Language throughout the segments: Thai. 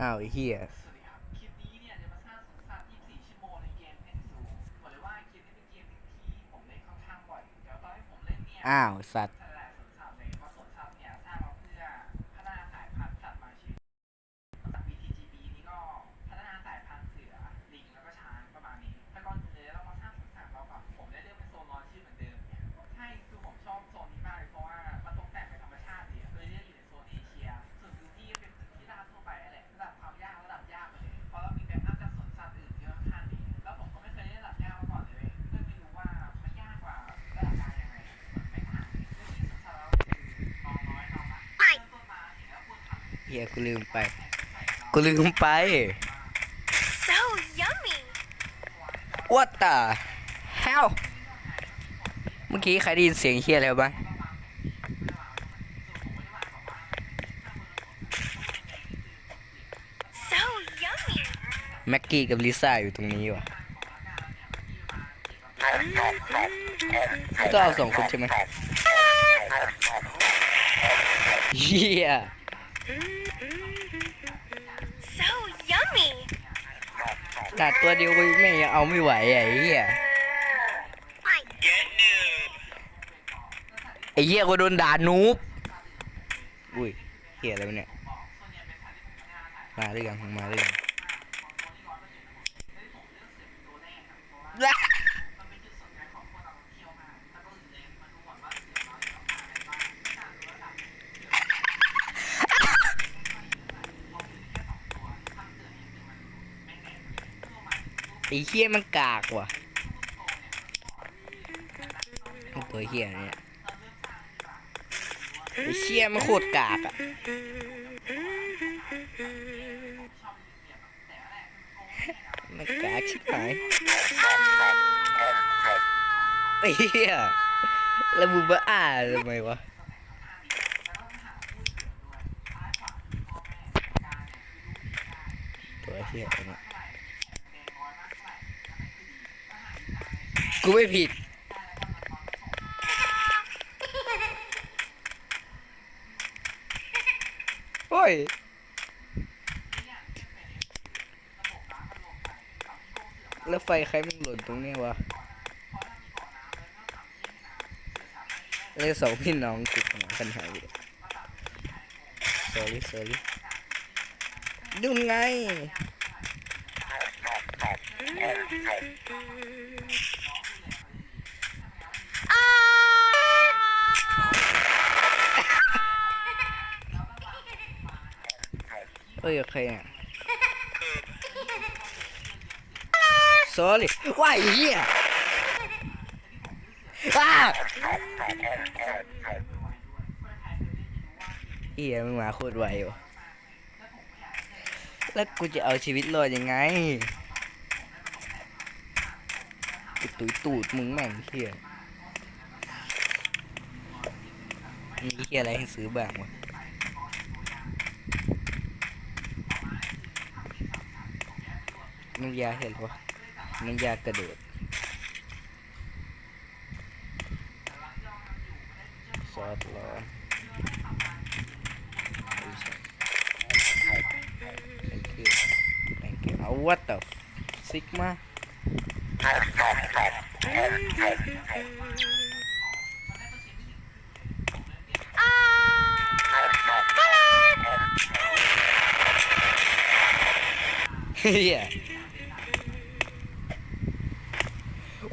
อ้าวไอ้เฮียสวัสดีครั เฮียกูลืมไป กูลืมไป So yummy! What the hell เมื่อกี้ใครได้ยินเสียงเฮียอะไรบ้าง So yummy! แม็กกี้กับลิซ่าอยู่ตรงนี้ว่ะต้องเอาสองคนใช่ไหมเฮีย ตัดตัวเดียวกูแม่งยังเอาไม่ไหวไอ้เหี้ยไอ้เหี้ยกูโดนด่านูบอุ้ยเหี้ยอะไรวะเนี่ยมาหรือยังมาหรือยังละ ไอ้เฮี้ยมันกากว่ะตัวเฮี้ยเนี่ยไอ้เฮี้ยมันโคตรกากอะมันกากชิบหายไอ้เหี้ยแล้วมึงมาอ่าทำไมวะตัวเหี้ยเนี้ย กูไม่ผิด โอ้ย แล้วไฟใครมันหล่นตรงนี้วะแล้วสองพี่น้องติดหัวกันหายไป sorry sorry ดูไง เอ้ยใครอะ sorry ว้ายเหี้ยอ้าเหี้ยมึงมาโคตรไวว่ะแล้วกูจะเอาชีวิตรอดยังไงกูตุยตูดมึงแม่งเหี้ยมีเหี้ยอะไรให้ซื้อบ้างวะ น้ำยาเห็นปะน้ำยากระโดดซอสร้อน Thank you. Thank you. Oh, what the f- Sigma? yeah.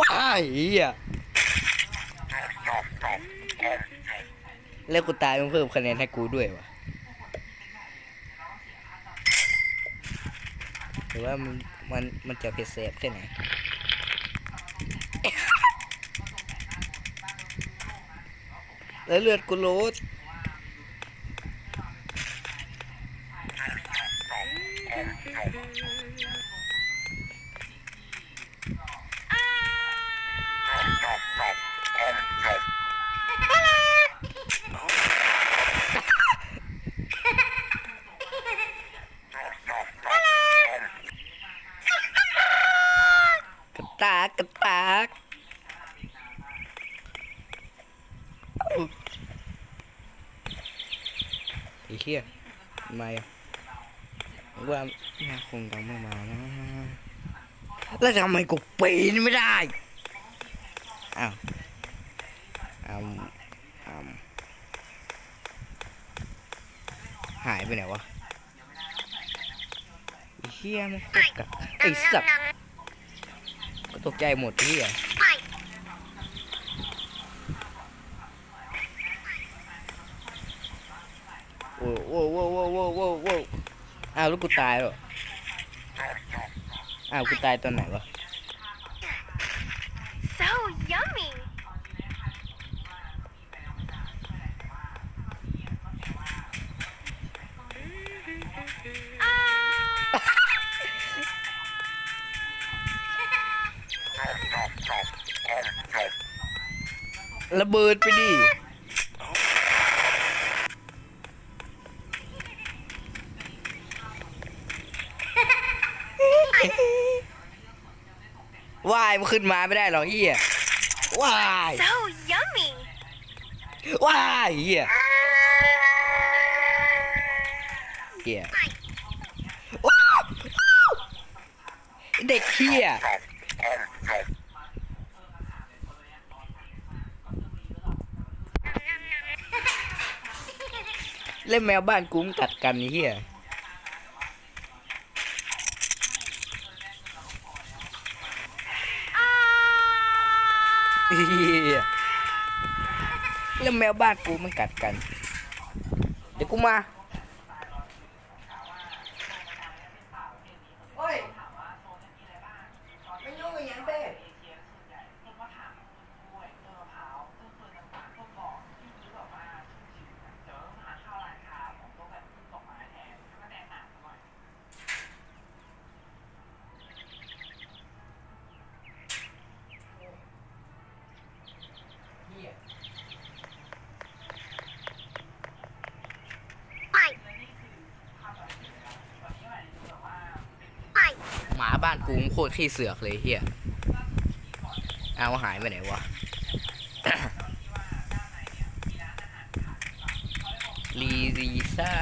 ว้ายเหี้ยแล้วกูตายมึงเพิ่มคะแนนให้กูด้วยวะหรือว่ามันมันมันจะเพชรเซฟแค่ไหนแล้วเลือดกูลดกระตากกระตากอุ๊ยไอ้เหี้ยมอ่อ้ว่าแม่คงยังไม่มานะแล้วทำไมกูปีนไม่ได้อ้าวอ้าวอ้าวหายไปไหนวะไอ้เฮียมันตรกักไอ้สัตว์ก็ตกใจหมดเฮีย โอ้โหโว้โว้โว้โว้โว้โว้อ้าวแล้วกูตายเหรออ้าวกูตายตอนไหนวะ So yummy. Ah! ระเบิดไปดิ ว่ายมันขึ้นมาไม่ได้หรอกเฮียว่าย So yummy. ว่ายเฮียเฮียว้าวเด็กเฮียเล่นแมวบ้านกูมันกัดกันไอ้เฮีย เฮีย แล้วแมวบ้านกูมันกัดกัน เดี๋ยวกูมาโอ้ยไม่รู้อย่างเบ้ หมานกูมโคตรขี้เสือกเลยเฮียเอาหายไปไหนวะลีซีซ่า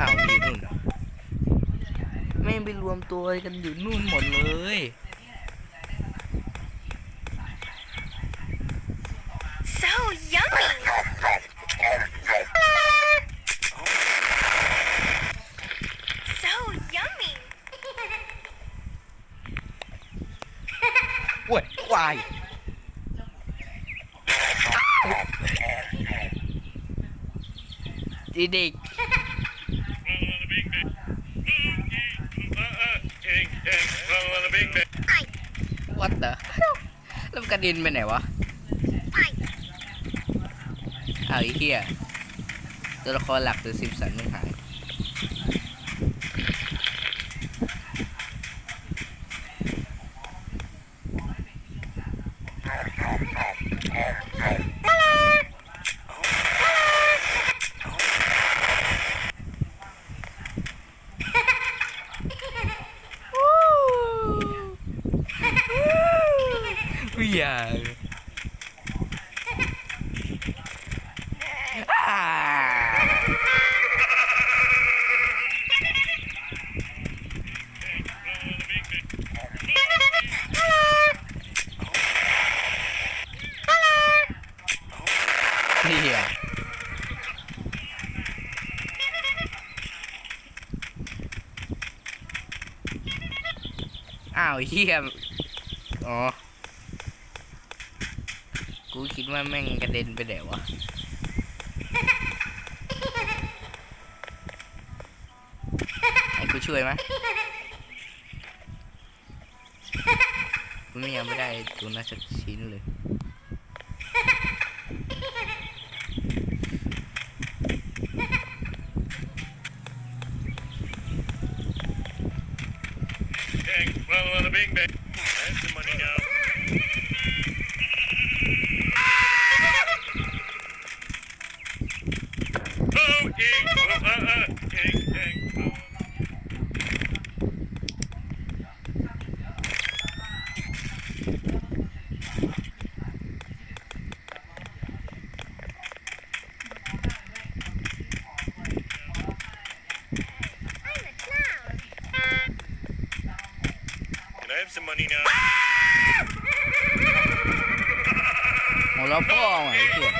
อ้าวอยู่นู่นเหรอแม่งไปรวมตัวกันอยู่นู่นหมดเลย So yummy. So yummy. โว้ยควายดี เด็กวัดเตอแล้วกระดินไปไหนวะเอาไอ้เหี้ยตัวละครหลักตัวสิบสันมึงหายไม่อยากอ่าเฮีย อ้าวเฮียอ๋อ กูคิดว่าแม่งกระเด็นไปไหนวะให้กูช่วยไหมกูไม่ยังไม่ได้ตัวนั้นสักชิ้นเลย Nina. Một lò phô mà kìa.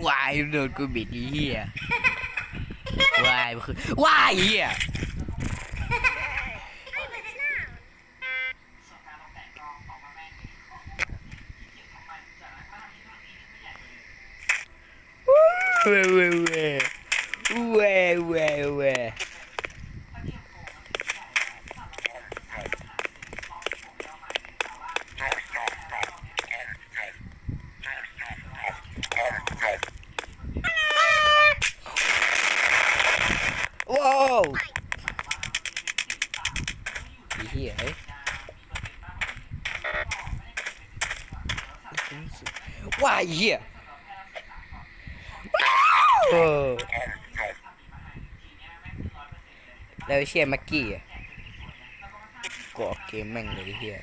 Why don't you be here? Why? Why here? Ué, ué, ué. Ué, ué, ué. หี้ยว่าเหี้ยแล้วเชียร์มักกี้ก่อเกมแม่งเลยเฮีย